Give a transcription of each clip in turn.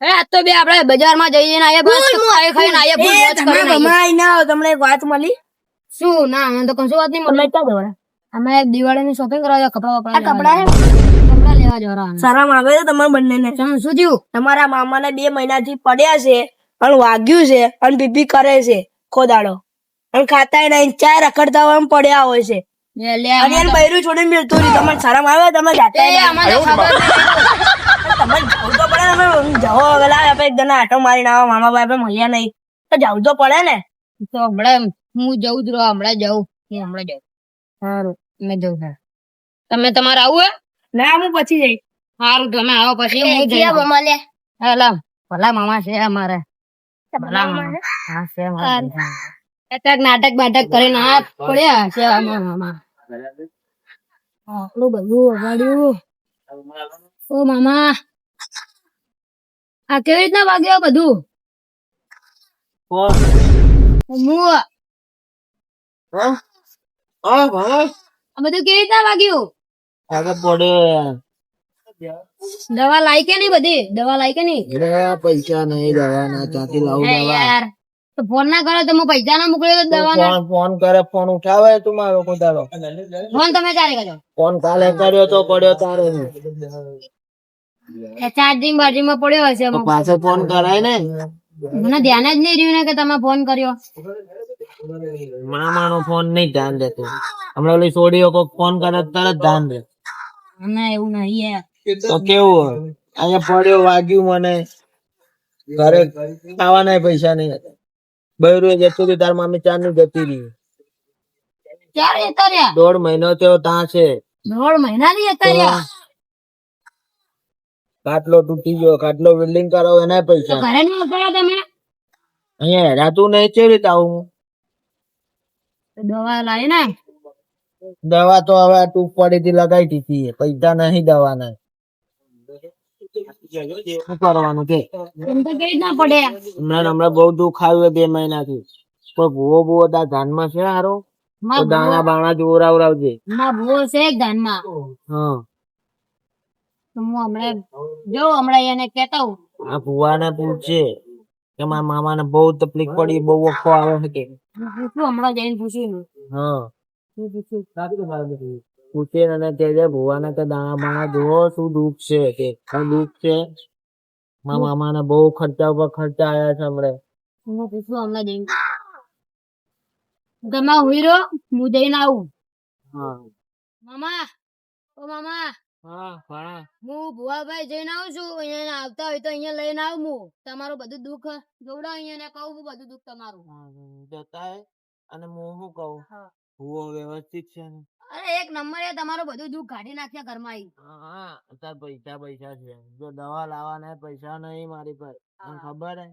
એ આજ તો બે આપણે બજારમાં જઈ જઈને આયા બસ ખાઈ ખાઈને આયા ફૂલ મોજ કરીને આયા. ના તમને એક વાત મળી. શું? ના મને તો કશું વાત નહીં મળી. ક્યાં જવાના અમે દિવાળીની શોપિંગ કરવા ગયા કપડા વપડા કપડા કપડા લેવા જવાના સારામાં આવે છે તમારા બંનેને. શું થયું? તમારા મામાને બે મહિનાથી પડ્યા છે અને વાગ્યું છે અને બીબી કરે છે ખોદાડો. અને ખાતા નહીં ચાર રખડતા હોય પડ્યા હોય છે. અને સારા બૈરું છોડીને મિલતું નહીં તમારે શરમ આવે તમે જાતા જવું હવે લાવ આપણે એક જણા આટો મારીને આવો મામા ભાઈ આપણે મળ્યા નહીં. તો જવું તો પડે ને? તો હમણાં હું જઉં જ રહો હમણાં જઉં. હું હમણાં જઉં. સારું મેં જઉં હા. તમે તમારે આવું હે? ના હું પછી જઈ સારું તમે આવો પછી હું જઈ મળે હેલા ભલા મામા છે અમારે. ભલા મામા. હા છે. એક નાટક બાટક કરીને આ પડ્યા છે અમારા મામા. આટલું બધું વગાડ્યું ઓ મામા. આ કેવી રીતના વાગ્યો બધું? આ બધું કેવી રીતના વાગ્યું? દવા લાઈ કે નહીં બધી? દવા લાઈ કે નહીં? પૈસા નહીં ત્યાંથી લાવું યાર તો ફોન ના કરો તમે પૈસા ના મોકલ્યો તો દવા ફોન ફોન કરે ફોન ઉઠાવે તું મારો કોઈ ફોન તમે ક્યારે કરજો ફોન કાલે કર્યો તો પડ્યો તારે. ચાર્જિંગ બાર્જિંગ પડ્યો હશે પાછો ફોન કરાય ને. મને ધ્યાન જ નહીં રહ્યું ને કે તમે ફોન કર્યો. મામા નો ફોન નહીં ધ્યાન દેતો. હમણાં ઓલી છોડીઓ કોક ફોન કરે તરત ધ્યાન દે. ના એવું નહીં યાર. તો કેવું અહીંયા પડ્યો વાગ્યું મને. ઘરે ખાવાના પૈસા નહીં હતા. બૈરું જતું હતું તાર મામી ચારની જતી રહી. ચાર જતા રહ્યા? દોઢ મહિનો થયો ત્યાં છે. દોઢ મહિના થી જતા રહ્યા? ખાટલો તૂટી ગયો ખાટલો વેલ્ડિંગ કરો એના પૈસા. ઘરે નહીં મોકલ્યા તમે? અહીંયા હેરાતું નહીં કેવી રીતે આવું દવા લાવી ને દવા તો હવે ટૂંક પડી થી લગાઈ દીધી પૈસા નહીં દવાના. શું કરવાનું કે? એમ તો કેવી રીતના પડ્યા હમણાં હમણાં બહુ દુઃખ આવ્યું છે બે મહિનાથી. પણ ભૂવો ભૂવો તાર ધ્યાનમાં છે હારો? દાણા બાણા જોરાવરાવજે ના ભૂવો છે એક ધ્યાનમાં હા. તો હું હમણાં જો હમણાં એને કેતા હું આ ભૂવાને પૂછે કે મારા મામાને બહુ તકલીફ પડી બહુ વખો આવે છે પૂછું હમણાં જઈને પૂછ્યું હા. પૂછે. અને તે જે ભૂવાને કે દાણા બાણા જુઓ શું દુઃખ છે કે શું દુઃખ છે? મારા મામાને બહુ ખર્ચા ઉપર ખર્ચા આવ્યા છે હમણાં. હું પૂછું હમણાં જઈને. તમે હું જઈને આવું. હા. મામા ઓ મામા. હા ભુવાભાઈ જઈને આવું છું અહીંયા આવતા હોય તો અહીંયા લઈને આવું હું. તમારું બધું દુઃખ જોવડાવ અહીંયા ને કહું હું બધું દુઃખ તમારું. જતા અને હું શું કહું? ભુવો વ્યવસ્થિત છે ને? અરે એક નંબર એ તમારું બધું દુઃખ કાઢી નાખ્યા ઘરમાં આવી હા અત્યારે પૈસા પૈસા છે. જો દવા લાવવાના પૈસા નહીં મારી પર. ખબર હે?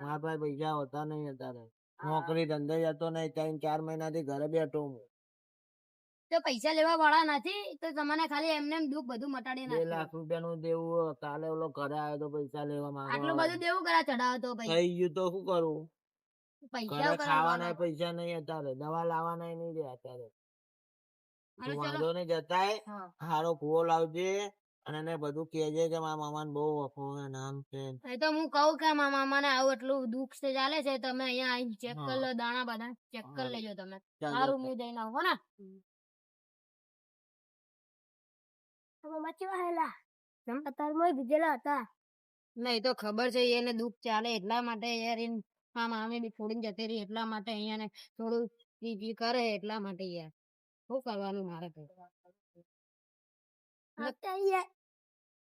મારા પાસે પૈસા હોતા નહીં અત્યારે. નોકરી ધંધે જતો નહીં ત્રણ ચાર મહિનાથી ઘરે બેઠો હું. તો પૈસા લેવા વાળા નથી તો તમને ખાલી એમને એમ દુઃખ બધું મટાડી નાખે લાખ રૂપિયા નું દેવું કાલે ઓલો ઘરે આવ્યો તો પૈસા લેવા આટલું બધું દેવું કરા ચડાવો તો ભાઈ થઈ ગયું તો શું કરું? પૈસા ખાવાના પૈસા નહીં અત્યારે દવા લાવવાના નહીં રે અત્યારે. વાંધો નહીં જતાય. હારો કુવો લાવજે અને એને બધું કેજે કે મારા મામાને બહુ વફો નામ છે. એ તો હું કહું કે મારા મામાને આવું એટલું દુઃખ છે ચાલે છે તમે અહીંયા ચેક. કરી લો દાણા બધા ચેક કરી લેજો તમે. સારું. હું જઈને આવું નહીં તો ખબર છે એને દુઃખ ચાલે એટલા માટે યાર એને આ મામી બી છોડીને જતી રહી એટલા માટે અહીંયા થોડું પી કરે એટલા માટે યાર. શું કરવાનું મારે તો?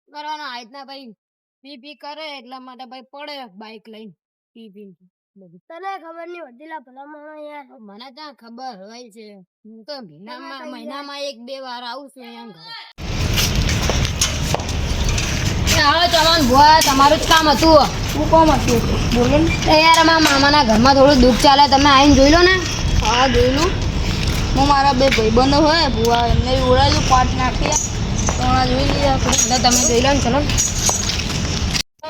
કરવાનું આજના ભાઈ પી પી કરે એટલા માટે ભાઈ પડે બાઈક લઈને પી પી તને ખબર નહીં વધેલા ભલા માણસ યાર? મને ત્યાં ખબર હોય છે? હું તો મહિનામાં મહિનામાં એક બે વાર આવું છું ઘરે. હવે ચમન ભુવા તમારું જ કામ હતું. હું કોમ હતું? બોલો ને. યાર અમારા મામાના ઘરમાં થોડું દુઃખ ચાલે તમે આવીને જોઈ લો ને. હા જોઈ લો. હું મારા બે ભાઈબંધો હોય ભુવા એમને ઉડાડ્યું પાટ નાખ્યા તો જોઈ એટલે તમે જોઈ લો ને ચલો.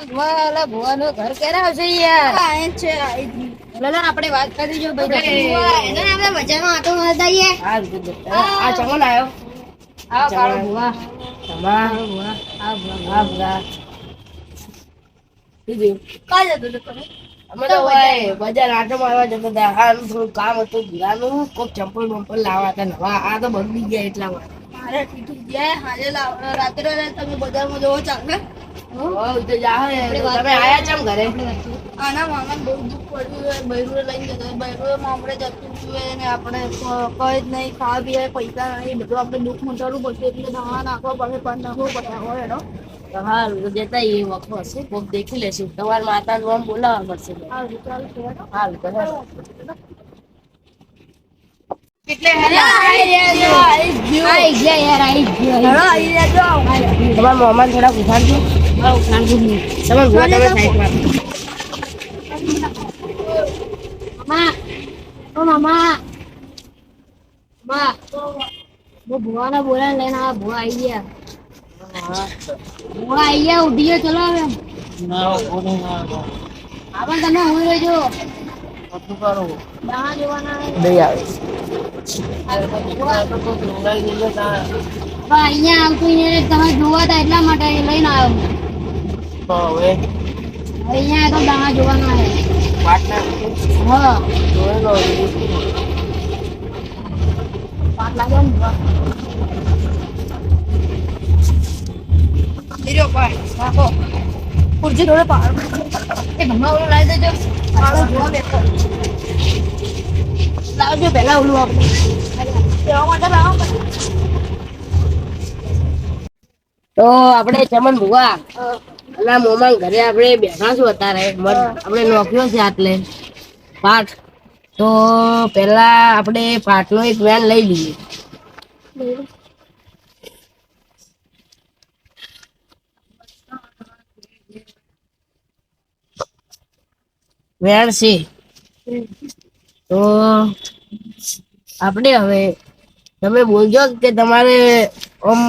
ભુવા ભુવા નું ઘર ક્યારે આવશે યાર? આ છે. આપણે વાત કરી જો ભાઈ. એને આપણે બજારમાં આટો મારતા આવીએ આ કાળો ભુવા. બજાર મારવા જતા હતા થોડું કામ હતું કોક ચંપલ બંપલ લાવવા હતા નવા આ તો બગડી ગયા એટલા માટે ટીટુ જાય રાત્રે તમે બજારમાં જવો ચાલે તમે આયા ચમ ઘરે? આના મામાને બહુ દુઃખ પડ્યું હોય બૈરું લઈને જતો. બૈરું મામડે જતું જોઈએ ને આપણે કઈ જ નહીં ખાવા પીએ પૈસા નહીં. બધું આપણે દુઃખ મટાડવું પડશે એટલે દવા નાખવા પડે પણ નાખવો પડે. હોય એનો તો જતા એ વખત હશે. કોક દેખી લેશું. તમારા માતા નું બોલાવવા પડશે. હાલ. એટલે તમારા મોમાં થોડા ઉઠાડજો. તમારે ઉઠાડજો તમે સાઈડમાં चलो હવે. ના કોને ના આપણ તમે હું રહેજો કશું કરું. દાણા જોવાના હે. દઈ આવે. તો તો જોડાઈ ગયેલો તાર હવે અહીંયા આવતું અહીંયા તમે જોવા હતા એટલા માટે લઈને આવ્યો હું. તો હવે? હવે અહીંયા તો દાણા જોવાના હે પાટના હા. જોયેલો પાટ લાગે ને? પાડ રાખો. ખુરશી જોડે પાડ એ ભમા ઓલું લાવી દેજો. પાડો જોવા બેઠો. લાવજો પહેલા ઓલું આપણે. માટે લાવો તો આપણે ચમન ભુવા. આ મોમાં ઘરે આપણે બેઠા છું અત્યારે આપણે નોખ્યો છે આટલે. પાઠ. તો પેલા આપણે પાઠનો એક વેન લઈ લઈએ. વેણ છે. તો આપણે હવે તમે બોલજો કે તમારે આમ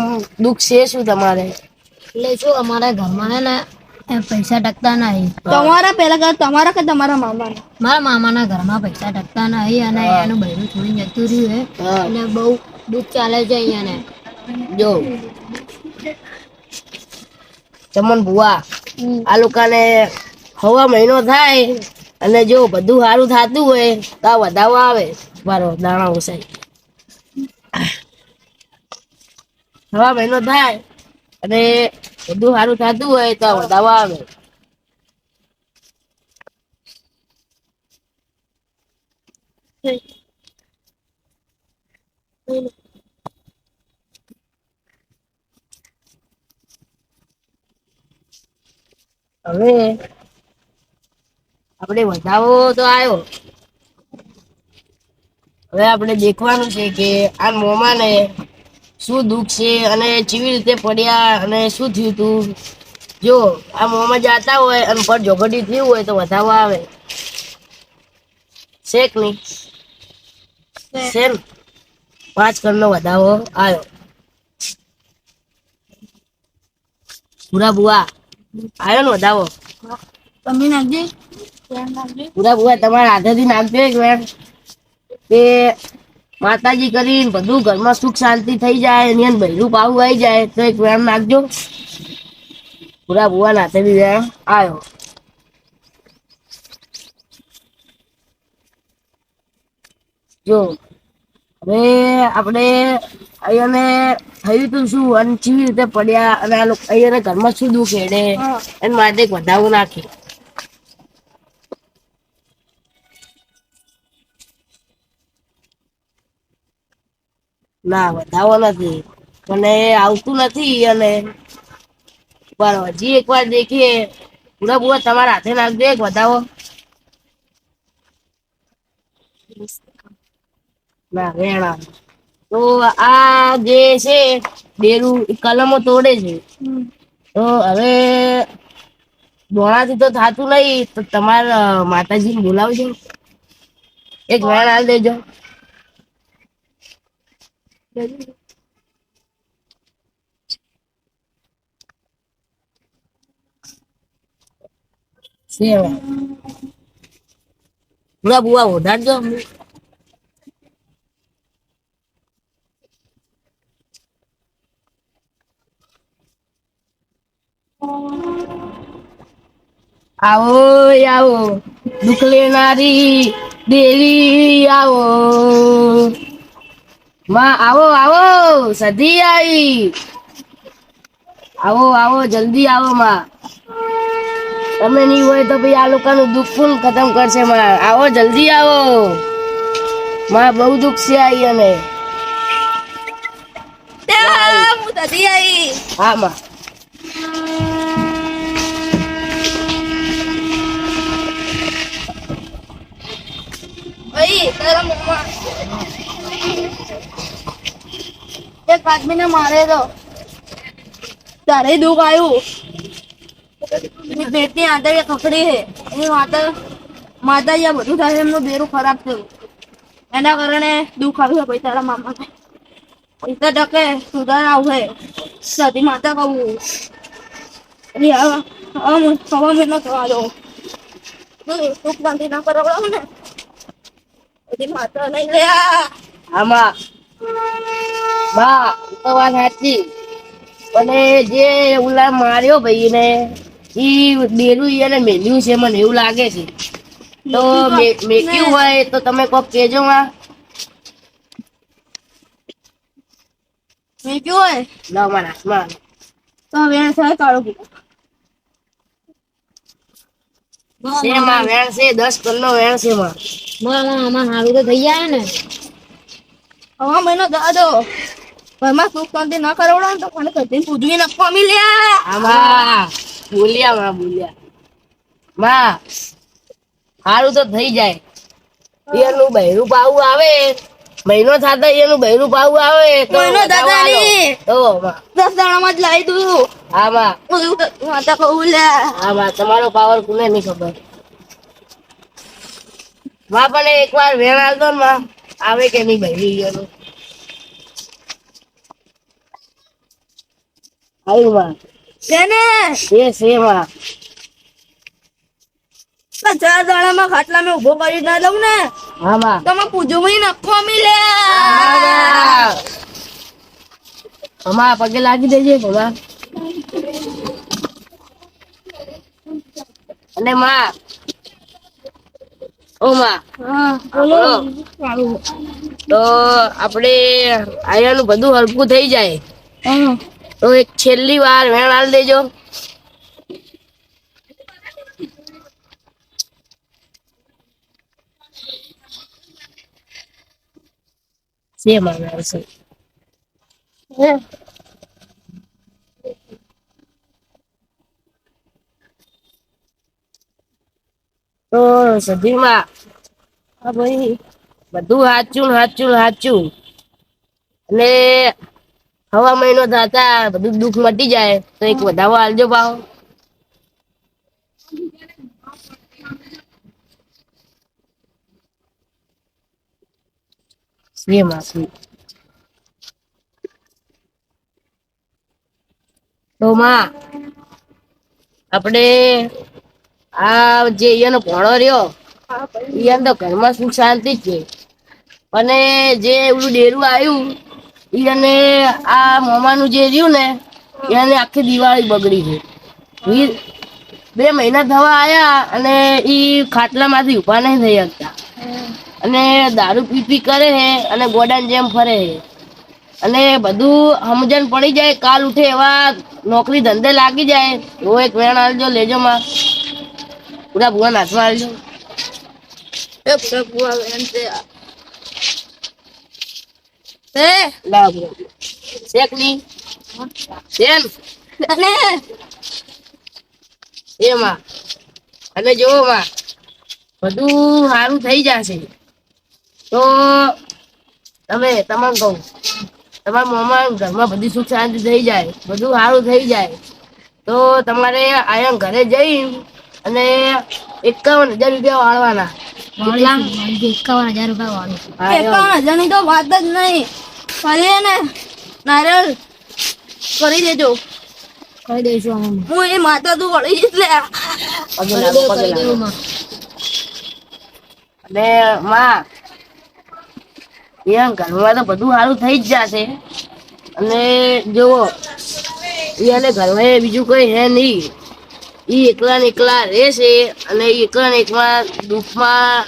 દુઃખ છે શું તમારે? એટલે શું અમારા ઘરમાં હે ને પૈસા ટકતા નહીં. તમારા પેલા ઘર તમારા કે તમારા મામાના? મારા મામાના ઘરમાં પૈસા ટકતા નહીં અને એનું બૈરું છોડીને જતું રહ્યું હે. એટલે બહુ દુઃખ ચાલે છે અહીંયાને જો. ચમન ભુવા આ લોકોને હવા મહિનો થાય અને જો બધું સારું થતું હોય તો આ વધાવો આવે મારો દાણા ઓસાય હવા મહિનો થાય અને બધું સારું થતું હોય તો વધાવો આવે. હવે આપણે વધાવો તો આવ્યો હવે આપણે દેખવાનું છે કે આ મોમાને શું દુઃખ છે અને કેવી રીતે પડ્યા અને શું થયું તું? જો આ મોમાં જાતા હોય અને પર ઝોપડી થયું હોય તો વધાવો આવે. શેક નહીં. શેમ પાંચ કરોડનો વધાવો આવ્યો. પૂરા બુઆ આવ્યો ને વધાવો તમે નાખજે. પૂરા પૂરા તમારા હાથેથી નાખજો એક વેણ કે માતાજી કરીને બધું ઘરમાં સુખ શાંતિ થઈ જાય એની અંદર બૈરું પાવું આવી જાય તો એક વેણ નાખજો. પૂરા ભુવા નાથે બી વેણ આવ્યો જો હવે આપણે અહીંયાને થયું તું શું? અને કેવી રીતે પડ્યા? અને આ લોકો અહીંયાને ઘરમાં શું દુઃખ એના માટે એક વધાવો નાખી ના વધાવો નથી. મને આવતું નથી અને પણ હજી એકવાર દેખીએ. પૂરા પૂરા તમારા હાથે નાખજો એક વધાવો. ના વેણા. તો આ જે છે બેરું કલમો તોડે છે. તો હવે દોણાથી તો થતું નહીં તો તમારા માતાજીને બોલાવજો. એક વેણ હાલ દેજો. પૂરા બુઆ ઓઢાડજો આવો આવો દુઃખ લેનારી દેવી આવો. માં આવો આવો સધી આવી આવો આવો જલ્દી આવો માં. તમે નહીં હોય તો ભાઈ આ લોકોનું દુઃખ પણ ખતમ કરશે માં? આવો જલ્દી આવો. માં બહુ દુઃખ છે આવી આવી હા માં. ભાઈ તારા મમ્મા એક આદમીને મારે તો. તારે દુઃખ આવ્યું પેટની આંતરિક ખકડી છે. એની માતા માતા બધું થાય એમનું બેરું ખરાબ થયું. એના કારણે દુઃખ આવ્યું ભાઈ તારા મામાને. પૈસા ટકે, સુધાર આવશે. સતી માતા કહું. એટલે હવે હવા મહિનો થવા દો સુખ શાંતિ ના કરાવડાવું માતા નહીં. લ્યા આમાં બા તો વાત સાચી. અને જે ઉલા માર્યો ભાઈ ને એ બેરું એને મેલ્યું છે મને એવું લાગે છે. તો મેક્યું હોય તો તમે કોક કેજો માં મેં કયું હોય? ના મારા હાથમાં. તો હવે થાય કાળો કીધું. છે માં વેણ છે? દસ કલ્લો વેણ છે માં માં આમાં હારું તો થઈ જાય ને. હવા મહિનો દા દો ઘરમાં સુખ શાંતિ ના કરાવડો તો મને કદી પૂજવી નાખવા મિલ્યા આમાં બોલ્યા માં બોલ્યા. માં સારું તો થઈ જાય. એનું બહેરું પાવું આવે. મહિનો થતા એનું બહેરું પાવું આવે. મહિનો થતા વધારવાનો. નહીં. માં દસ દાડામાં જ લાવી દઉં. આમાં હું એવું માતા કહું લ્યા આમાં તમારો પાવર કોને નહીં ખબર? માં પણ એકવાર વેણ આવતો ને માં આવે કે નહીં ભાઈ ગયો આવ્યું માં તેને એ છે માં તો ચાર ખાટલા મેં ઊભો કરી ના દઉં ને. તો માં પૂજવી નાખવા મિલ્યા અમા પગે લાગી દેજે ભમા અને માં ઓ માં હા બોલો. તો આપણે આયાનું બધું હલકું થઈ જાય. તો એક છેલ્લી વાર વેણ આલ દેજો. સેમ આવે છે તો સધીમાં હા ભાઈ બધું હાચું હાચું હાચું અને હવા મહિનો થતા બધું દુઃખ મટી જાય, તો એક વધારો આલજો ભાવ. તો માં, આપણે આ જે અહીંયાનો ભણો રહ્યો હા ભાઈ. તો ઘરમાં સુખ શાંતિ જ છે. અને જે એવડું ડેરું આવ્યું એને આ મોમાનું જે રહ્યું ને એને આખી દિવાળી બગડી છે બે મહિના થવા આયા અને ઈ ખાટલામાંથી ઊભા નહીં થઈ શકતા. અને દારૂ પી પી કરે છે અને ગોડાન જેમ ફરે છે અને બધું સમજણ પડી જાય કાલ ઉઠે એવા નોકરી ધંધે લાગી જાય એવો એક વેણ આવજો લેજો માં. પૂરા ભુવા નાચમાં આલજો એ પ્રભુ આવે એમ છે એ લાવ બરો શેકની શેન અને એમાં અને જોવો માં બધું સારું થઈ જશે. તો તમે તમામ કહું. તમારા મોમાં ઘરમાં બધી સુખ શાંતિ થઈ જાય. બધું સારું થઈ જાય. તો તમારે અહીંયા ઘરે જઈ અને એકાવન હજાર રૂપિયા વાળવાના. એકાવન હજાર રૂપિયા વાળું. એકાવન હજારની તો વાત જ નહીં. ફરી ને નારિયેળ કરી દેજો. કરી દઈશું હું એ માતા તું વળી જઈશ લે. પગે લાગો, પગે કહી લાગો. દેવું માં અને માં એમ ઘરમાં તો બધું સારું થઈ જ જશે. અને જુઓ એને ઘરમાં બીજું કઈ હે નહીં. ઈ એકલા ને એકલા રહેશે અને એકલા ને એકલા દુઃખમાં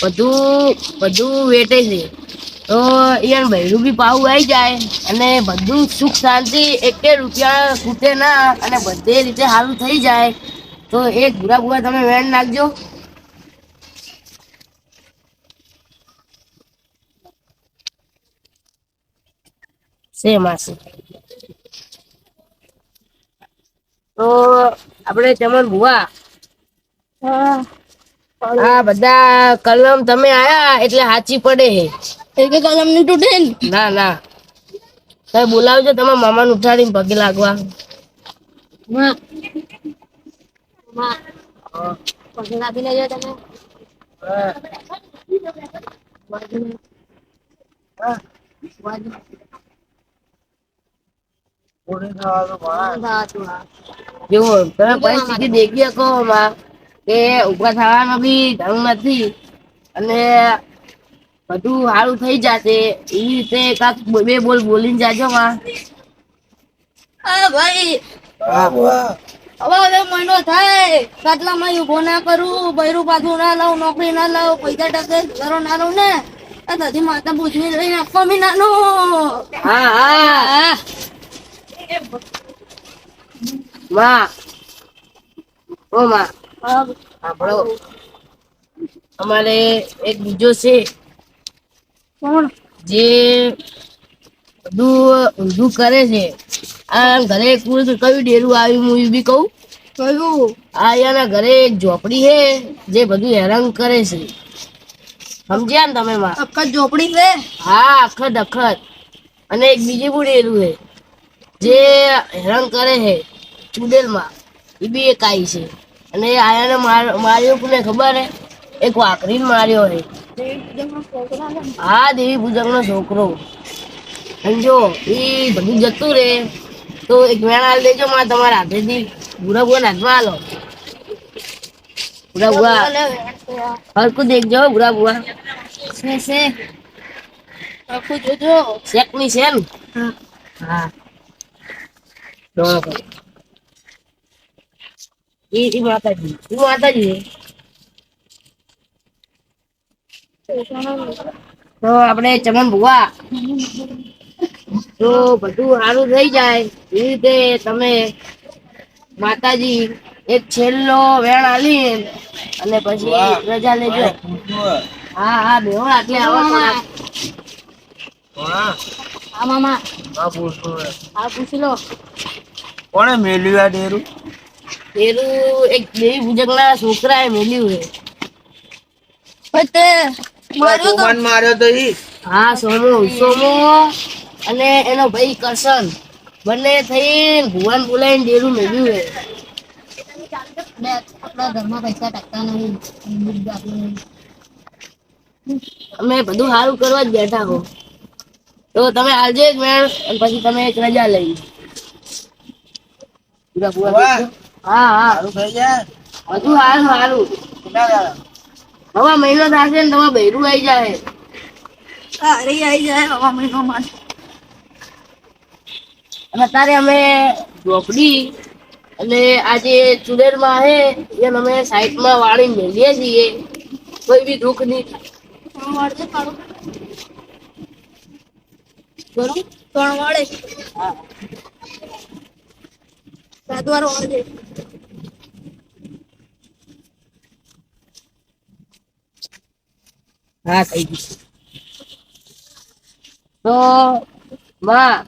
બધું બધું વેટે છે. તો એ બૈરું બી પાવું આવી જાય અને બધું સુખ શાંતિ એકે રૂપિયા ખૂટે ના અને બધે રીતે સારું થઈ જાય. તો એ ભૂરા ભૂરા તમે વેણ નાખજો. શે માસી તો આપણે ચમન ભુવા. આ બધા કલમ તમે આયા એટલે સાચી પડે. એક કલમની તૂટે ના ના. તમે બોલાવજો તમારા મામાને ઉઠાડીને પગે લાગવા. પગે લાગી લેજો તમે. તમે પરિસ્થિતિ દેખી શકો કે ઊભા થવાનો બી ઢંગ નથી અને બધું સારું થઈ જશે. એ રીતે કાક બે બોલ બોલીને જાજો માં. હા ભાઈ હવે મહિનો થાય. કાટલામાં ઊભો ના કરું બૈરું પાછું ના લઉં નોકરી ના લઉં પૈસા ટકે ઘરો ના લઉં ને. આ માતા પૂછવી લઈને આપવા બી નાનો હા. હા. માં ઓ માં આપણો અમારે એક બીજો છે. કોણ? જે બધું ઊંધું કરે છે. આ ઘરે કુલ કયું ડેરું આવ્યું હું બી કહું? કયું? આ અહીંયાના ઘરે એક ઝોપડી છે જે બધું હેરાન કરે છે. સમજ્યા ને તમે માં? અખત ઝોપડી છે? હા અખત અખત. અને એક બીજી પણ ડેરું છે. જે હેરાન કરે છે ચુડેલમાં એ બી એક આઈ છે. અને આયાને માર- માર્યો કોને ખબર હે? એક વાકરીને માર્યો છે હા દેવી પૂજકનો નો છોકરો જો એ બધું જતું રે તો એક વેણ આલ દેજો માં તમારા હાથેથી. ભૂરા ભૂરા હાથમાં આલો. ભૂરા ભૂરા હરકું દેખજો હો ભૂરા ભૂરા છે છે. આખું જોજો. શેકની છે ને હા. ઈ માતાજી ઈ માતાજી. તો આપણે ચમન ભુવા. તો બધું સારું થઈ જાય. એ રીતે તમે માતાજી એક છેલ્લો વેણ આલી અને પછી રજા લેજો. હા હા બેહો આટલે આવો હા મામા. હા પૂછો હા પૂછી લો. કોણે મેલ્યું આ ડેરું? પેલું એક દેવી પૂજક ના છોકરા એ મેલ્યું છે. પતે તે માર્યો તો મન માર્યો તો ઈ. હા સોમો સોમો અને એનો ભાઈ કરશન. બંને થઈ ભુવન બોલાઈને ડેરું મેલ્યું છે. આપણા ઘરમાં પૈસા ટકતા નહીં. અમે બધું સારું કરવા જ બેઠા હો. તો તમે આજે જ મેળ અને પછી તમે એક રજા લઈ. પૂરા પૂરા હા હા. સારું થઈ જાય? બધું સારું સારું. કેટલા મહિનો થશે ને તમારે બૈરું આવી જાય સારી આવી જાય હવા મહિનોમાં. અને અત્યારે અમે ઢોકડી અને આ જે ચુડેલમાં છે એને અમે સાઈડમાં વાળી મેલીએ છીએ. કોઈ બી દુઃખ નહીં થાય. બરોબર? ત્રણ વાળે? હા. સાત આવે હા થઈ ગયું. તો માં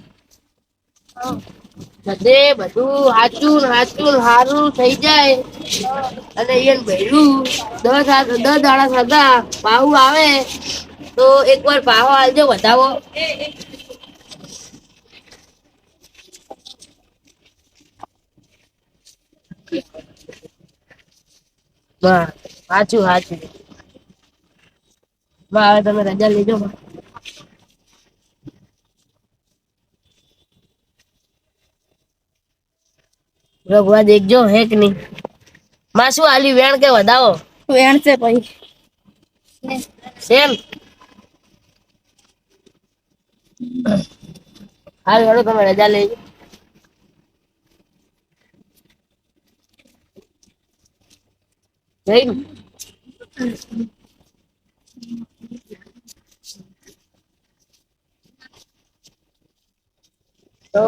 બધે બધું સાચું સાચું સારું થઈ જાય. અને એને ભર્યું દસ દસ દાડા સદા પાહુ આવે તો એકવાર પાવો આવજો વધાવો. બા સાચું સાચું. માં હવે તમે રજા લેજો રઘુવા દેખજો હે કે નહીં? માં શું આલી વેણ કે વધાવો? વેણ છે ભાઈ. સેમ? હાલ હેડો તમે રજા લેજો. જઈને તો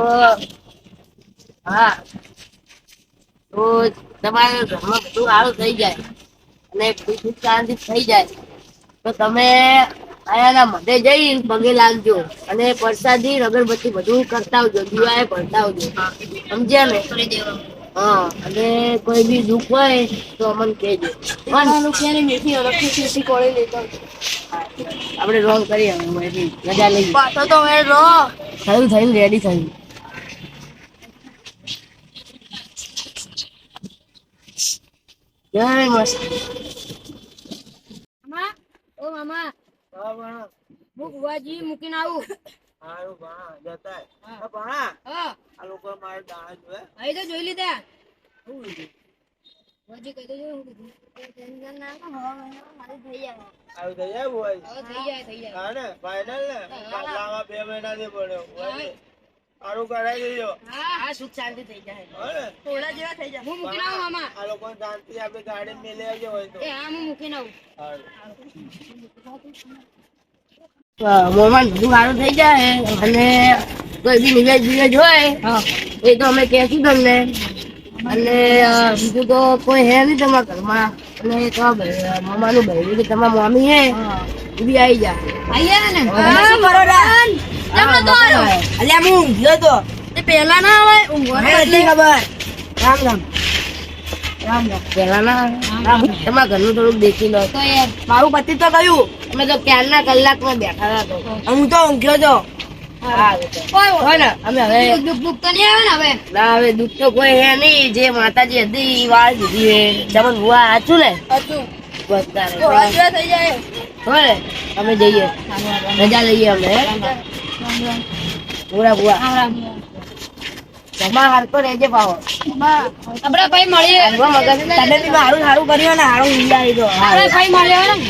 હા. તો તમારા ઘરમાં બધું સારું થઈ જાય અને સુખ શાંતિ થઈ જાય તો તમે આયાના મધે જઈ પગે લાગજો અને પ્રસાદી અગરબત્તી બધું કરતા આવજો દીવાએ ભરતા આવજો. સમજ્યા ને? હા અને કોઈ બી દુઃખ હોય તો અમને કહેજો. આપણે રોંગ કરીએ હવે એની રજા લઈએ. પાછો તો હવે રહો થયું થયું રેડી થયું. જય મસ્ત મામા ઓ મામા. હા ભણા. હું બુવાજી મૂકીને આવું. સારું ભણા જતા ભણા. મારે દાણા જોવે અહીં તો જોઈ લીધા. શું લીધું? કહી દેજો હું કીધું. ટેન્શન ના લો, હવે થઈ જાય આવી થઈ જાય બોય હવે થઈ જાય થઈ જાય. હા ને ફાઈનલ ને? લાવા બે મહિનાથી પડ્યો સારું કરાવી દેજો. હા આ સુખ શાંતિ થઈ જાય. હા થોડા જેવા થઈ જાય. હું આ લોકો શાંતિ આપણે ગાડી મેલે આવજો હોય તો. એ હા મોમાં બધું સારું થઈ જાય. અને કોઈ બી નિવેશ બિવેશ હોય એ તો અમે કહેશું તમને. અને બીજું તો કોઈ હે નહીં તમારા ઘરમાં. અને તો મામાનું ભાઈ કે તમારા મામી હે. એ બી આવી જા આયા ને? હા, બરોડા હા, બરાબર. અલ્યા હું ઊંઘ્યો તો. તે પહેલા ના આવે ઊંઘવાનો ખબર. રામ રામ. રામ રામ. રામ તમારા ઘરનું થોડુંક દેખી લો. મારું પતિ તો ગયું અમે તો ક્યારના કલાકમાં બેઠા હતા હું તો ઊંઘ્યો તો. જે માતાજી હતી વાળ દીધી તમને ભુવા ને? અમે જઈએ. રજા લઈએ અમે? પૂરા ભુવા જમા હારતો રહેજે પાવો આપણે ભાઈ મળીએ. તમે બી મારું સારું કર્યું ને સારું ભાઈ ને?